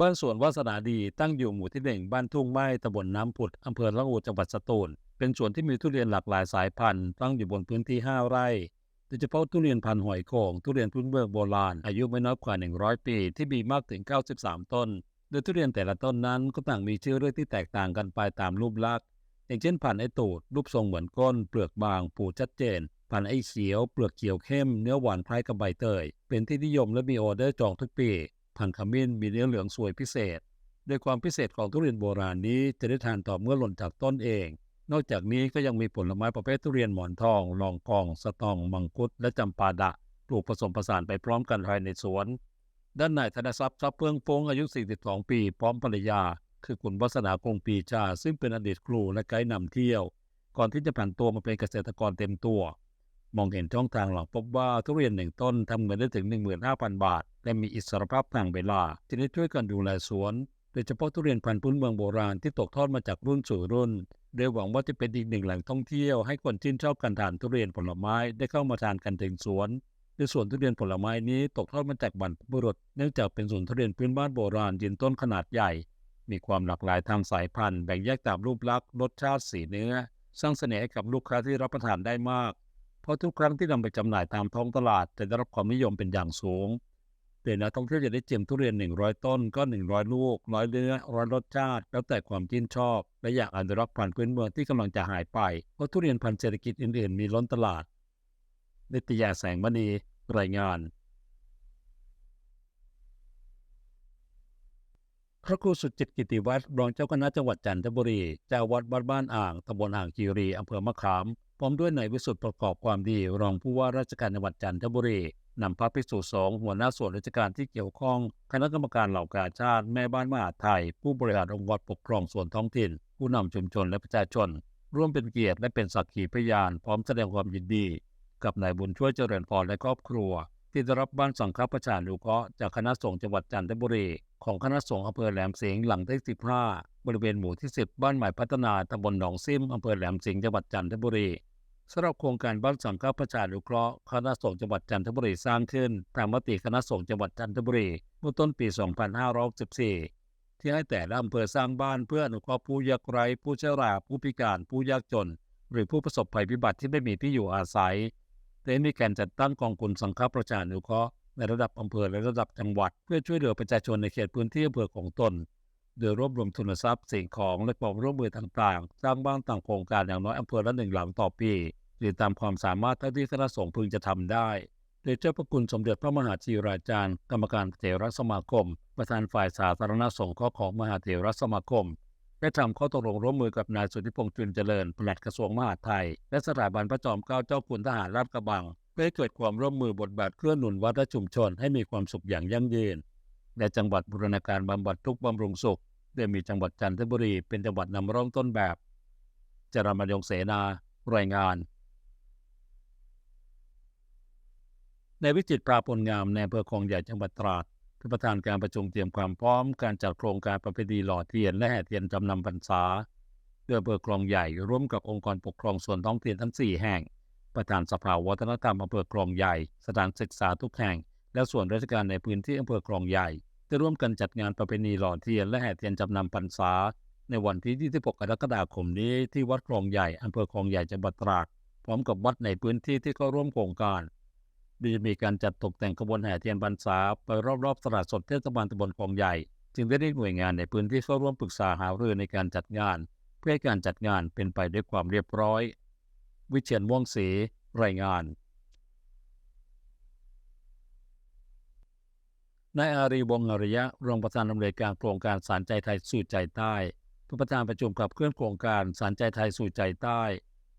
บ้านสวนวาสนาดีตั้งอยู่หมู่ที่หนึ่งบ้านทุ่งไม้ตำบลน้ำผุดอำเภอละงูจังหวัดสตูล เป็นสวนที่มีทุเรียนหลากหลายสายพันธุ์ตั้งอยู่บนพื้นที่ 5 ไร่โดยเฉพาะทุเรียนพันธุ์หอยโข่งทุเรียนพื้นเมืองโบราณ อายุไม่น้อยกว่า 100 ปี ที่มีมากถึง 93 ต้น โดยทุเรียนแต่ละต้นนั้นก็ต่างมีชื่อเรียกที่แตกต่างกันไปตามรูปลักษณ์อย่างเช่นพันธุ์ไอตูดรูปทรงเหมือนก้น เปลือกบางปูชัดเจน พันธุ์ไอเขียว เปลือกเขียวเข้ม เนื้อหวานคล้ายกับใบเตย เป็นที่นิยมและมีออเดอร์จองทุกปี พันขมิ้นมีเนื้อเหลืองสวยพิเศษ โดยความพิเศษของทุเรียนโบราณนี้จะได้ทานต่อเมื่อหล่นจากต้นเอง นอกจากนี้ก็ยังมีผลไม้ประเภททุเรียนหมอนทองลองกอง สตอง มังคุด และจำปาดะปลูกผสมผสานไปพร้อมกันภายในสวน ด้านนายธนทรัพย์ทรัพย์เพื่องฟงอายุ 42 ปี พร้อมภรรยา คือคุณวัฒนาคงปีชา ซึ่งเป็นอดีตครูและไกด์นำเที่ยว ก่อนที่จะผันตัวมาเป็นเกษตรกรเต็มตัว มองเห็นช่องทางหลังพบว่าทุเรียนหนึ่งต้นทำเงินได้ถึง 15,000 บาท และมีอิสรภาพทางเวลาที่ได้ช่วยกันดูแลสวน โดยเฉพาะทุเรียนพันธุ์พื้นเมืองโบราณที่ตกทอดมาจากรุ่นสู่รุ่นโดยหวังว่าจะเป็นอีกหนึ่งแหล่งท่องเที่ยวให้คนชื่นชอบการทานทุเรียนผลไม้ได้เข้ามาทานกันถึงสวนโดยสวนทุเรียนผลไม้นี้ตกทอดมาจากบรรพบุรุษเนื่องจากเป็นสวนทุเรียนพื้นบ้านโบราณยืนต้นขนาดใหญ่ มีความหลากหลายทางสายพันธุ์แบ่งแยกตามรูปลักษณ์รสชาติสีเนื้อ สร้างเสน่ห์ให้กับลูกค้าที่รับประทานได้มาก ราะทุกครั้งที่นำไปจำหน่ายตามท้องตลาดจะได้รับความนิยมเป็นอย่างสูงโดยนักท่องเที่ยวจะได้เจียมทุเรียน 100 ต้นก็ 100 ลูกร้อยเนื้อร้อยรสชาติ แล้วแต่ความชื่นชอบ และอยากอนุรักษ์พันธุ์พื้นเมืองที่กำลังจะหายไปเพราะทุเรียนพันธุ์เศรษฐกิจอื่นๆ มีล้นตลาดนิตยาแสงมณีรายงาน พระครูสุจิตกิติวัตรรองเจ้าคณะจังหวัดจันทบุรีเจ้าวัดวัดบ้านอ่างตำบลอ่างคีรีอำเภอมะขามพร้อมด้วยนายวิสุทธิ์ประกอบความดี รองผู้ว่าราชการจังหวัดจันทบุรีนำพระภิกษุสงฆ์หัวหน้าส่วนราชการที่เกี่ยวข้อง คณะกรรมการเหล่ากาชาติ แม่บ้านมหาไทย ผู้บริหารองค์กรปกครองส่วนท้องถิ่น ผู้นำชุมชนและประชาชน ร่วมเป็นเกียรติและเป็นสักขีพยาน พร้อมแสดงความยินดี กับนายบุญช่วยเจริญพรและครอบครัว ที่ได้รับบ้านสังฆประชานุเคราะห์จากคณะสงฆ์จังหวัดจันทบุรีของคณะสงฆ์อำเภอแหลมสิงห์หลังที่15 บริเวณหมู่ที่ 10 บ้านใหม่พัฒนาตำบลหนองซิมอำเภอแหลมสิงห์จังหวัดจันทบุรีสำหรับโครงการบ้านสังฆประชานุเคราะห์คณะสงฆ์จังหวัดจันทบุรีสร้างขึ้นตามมติคณะสงฆ์จังหวัดจันทบุรีเมื่อต้นปี 2564ที่ให้แต่ละอำเภอสร้างบ้านเพื่ออนุเคราะห์ผู้ยากไร้ผู้ชราผู้พิการผู้ยากจน หรือผู้ประสบภัยพิบัติที่ไม่มีที่อยู่อาศัย ได้มีการจัดตั้งกองทุนสังฆประชานุเคราะห์ในระดับอำเภอและระดับจังหวัด เพื่อช่วยเหลือประชาชนในเขตพื้นที่อำเภอของตน โดยรวบรวมทุนทรัพย์สิ่งของและความร่วมมือต่างๆสร้างบ้านต่างโครงการอย่างน้อยอำเภอละหนึ่งหลังต่อปี หรือตามความสามารถเท่าที่คณะสงฆ์พึงจะทำได้ โดยเจ้าพระคุณสมเด็จพระมหาธีราจารย์ กรรมการเถรสมาคม ประธานฝ่ายสาธารณสงเคราะห์ของมหาเถรสมาคม ได้ทำข้อตกลงร่วมมือกับนายสุทธิพงษ์จุนเจริญปลัดกระทรวงมหาดไทย และสถาบันพระจอมเกล้าเจ้าคุณทหารราชกระบัง เพื่อให้เกิดความร่วมมือบทบาทเคลื่อนหนุนวัดและชุมชนให้มีความสุขอย่างยั่งยืนและจังหวัดบูรณาการบำบัดทุกบำรุงสุขโดยมีจังหวัดจันทบุรี เป็นจังหวัดนำร่องต้นแบบจรามยงเสนารายงาน ในวิจิตปราปนงามในอำเภอคลองใหญ่จังหวัดตราด เป็นประธานการประชุมเตรียมความพร้อมการจัดโครงการประเพณีหล่อเทียนและแห่เทียนจำนำพรรษาโดยอำเภอคลองใหญ่ร่วมกับองค์กรปกครองส่วนท้องถิ่นทั้ง 4 แห่ง ประธานสภาวัฒนธรรมอำเภอคลองใหญ่ สถานศึกษาทุกแห่ง และส่วนราชการในพื้นที่อำเภอคลองใหญ่ได้ร่วมกันจัดงานประเพณีหล่อเทียนและแห่เทียนจำนำพรรษา ในวันที่ 26 กรกฎาคมนี้ที่วัดคลองใหญ่อำเภอคลองใหญ่จังหวัดตราดพร้อมกับวัดในพื้นที่ที่เข้าร่วมโครงการ โดยจะมีการจัดตกแต่งขบวนแห่เทียนพรรษาไปรอบๆตลาดสดเทศบาลตำบลคลองใหญ่ จึงได้เรียกหน่วยงานในพื้นที่เข้าร่วมปรึกษาหารือในการจัดงาน เพื่อให้การจัดงานเป็นไปด้วยความเรียบร้อย วิเชียนม่วงศรีรายงานนายอารีวงอริยะรองประธานดำเนินการโครงการสารใจไทยสู่ใจใต้ผู้ประธานประชุมกับเคลื่อนโครงการสารใจไทยสู่ใจใต้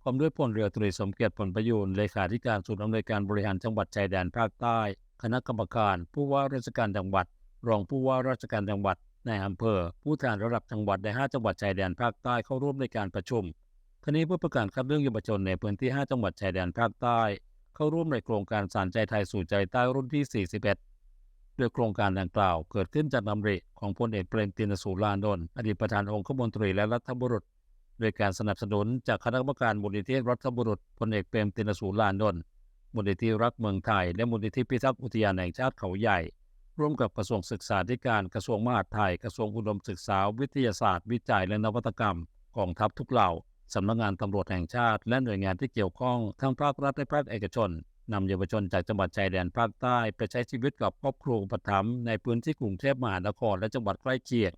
พร้อมด้วยพลเรือตรีสมเกียรติผลประยูนเลขาธิการศูนย์อำนวยการบริหารจังหวัดชายแดนภาคใต้ คณะกรรมการ ผู้ว่าราชการจังหวัด รองผู้ว่าราชการจังหวัดในอำเภอ ผู้แทนระดับจังหวัดใน 5 จังหวัดชายแดนภาคใต้เข้าร่วมในการประชุมทั้งนี้เพื่อประกาศคัดเลือกเยาวชนในพื้นที่ 5 จังหวัดชายแดนภาคใต้ เข้าร่วมในโครงการสารใจไทยสู่ใจใต้รุ่นที่ 41 โดยโครงการดังกล่าว เกิดขึ้นจากนำริของพลเอกเปรมตินสูรานนท์อดีตประธานองคมนตรีและรัฐบุรุษ โดยการสนับสนุนจากคณะกรรมการมูลนิธิรัฐบุรุษพลเอกเปรมตินสูรานนท์มูลนิธิรักเมืองไทย และมูลนิธิพิทักษ์อุทยานแห่งชาติเขาใหญ่ ร่วมกับกระทรวงศึกษาธิการกระทรวงมหาดไทย กระทรวงอุดมศึกษา วิทยาศาสตร์ วิจัยและนวัตกรรมกองทัพทุกเหล่าสำนักงานตำรวจแห่งชาติ และหน่วยงานที่เกี่ยวข้องทั้งภาครัฐและภาคเอกชนนำเยาวชนจากจังหวัดชายแดนภาคใต้ ไปใช้ชีวิตกับครอบครัวอุปถัมภ์ในพื้นที่กรุงเทพมหานครและจังหวัดใกล้เคียง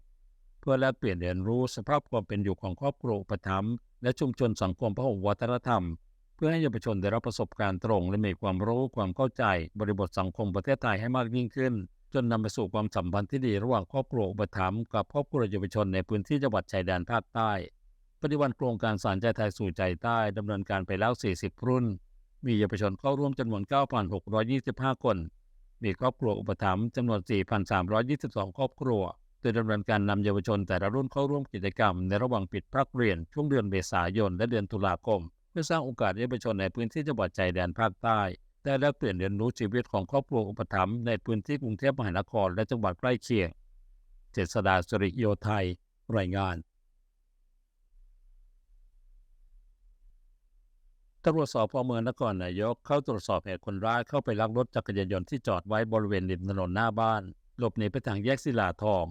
เพื่อแลกเปลี่ยนเรียนรู้สภาพความเป็นอยู่ของครอบครัวอุปถัมและชุมชนสังคมพหุวัฒนธรรม เพื่อให้เยาวชนได้รับประสบการณ์ตรง และมีความรู้ความเข้าใจ บริบทสังคมประเทศไทยให้มากยิ่งขึ้น จนนำไปสู่ความสัมพันธ์ที่ดีระหว่างครอบครัวอุปถัมภ์กับครอบครัวเยาวชนในพื้นที่จังหวัดชายแดนภาคใต้ ปฏิวัติโครงการสารใจไทยสู่ใจใต้ดำเนินการไปแล้ว 40 รุ่น มีเยาวชนเข้าร่วมจำนวน 9,625 คน มีครอบครัวอุปถัมภ์จำนวน 4,322 ครอบครัว โดยดำเนินการนำเยาวชนแต่ละรุ่นเข้าร่วมกิจกรรม ในระหว่างปิดภาคเรียนช่วงเดือนเมษายนและเดือนตุลาคม เพื่อสร้างโอกาสเยาวชนในพื้นที่จังหวัดชายแดนภาคใต้ ได้แลกเปลี่ยนเรียนรู้ชีวิตของครอบครัวอุปถัมภ์ในพื้นที่กรุงเทพมหานครและจังหวัดใกล้เคียง เจษดาสุริโยไทย รายงานตำรวจสพเมืองนครนายกเข้าตรวจสอบเหตุคนร้ายเข้าไปลักรถจักรยานยนต์ที่จอดไว้บริเวณริมถนนหน้าบ้าน หลบหนีไปทางแยกศิลาทอง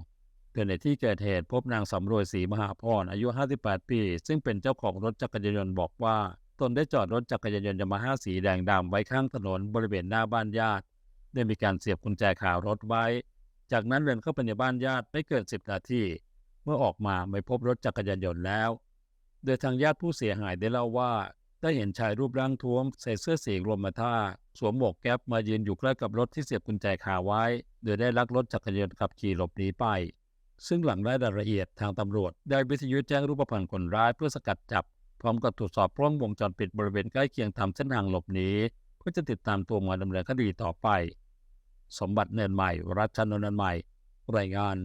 โดในที่เกิดเหตุพบนางสำรวยศรีมหาพรอายุ 58 ปี ซึ่งเป็นเจ้าของรถจักรยานยนต์บอกว่า ตนได้จอดรถจักรยานยนต์ยามาฮ่าสีแดงดำไว้ข้างถนนบริเวณหน้าบ้านญาติ ได้มีการเสียบกุญแจขาวรถไว้ จากนั้นเดินเข้าไปในบ้านญาติไม่เกิน 10 นาที เมื่อออกมาไม่พบรถจักรยานยนต์แล้ว โดยทางญาติผู้เสียหายได้เล่าว่าได้เห็นชายรูปร่างท้วมใส่เสื้อสีกรมท่า สวมหมวกแก๊ปมายืนอยู่ใกล้กับรถที่เสียบกุญแจคาไว้ โดยได้ลักรถจักรยานยนต์ขับขี่หลบหนีไป ซึ่งหลังได้รายละเอียดทางตำรวจได้วิทยุแจ้งรูปพรรณคนร้ายเพื่อสกัดจับ พร้อมกับตรวจสอบกล้องวงจรปิดบริเวณใกล้เคียงตามเส้นทางหลบหนีเพื่อจะติดตามตัวมาดำเนินคดีต่อไป สมบัติเนินใหม่ รัชนนท์ใหม่ รายงาน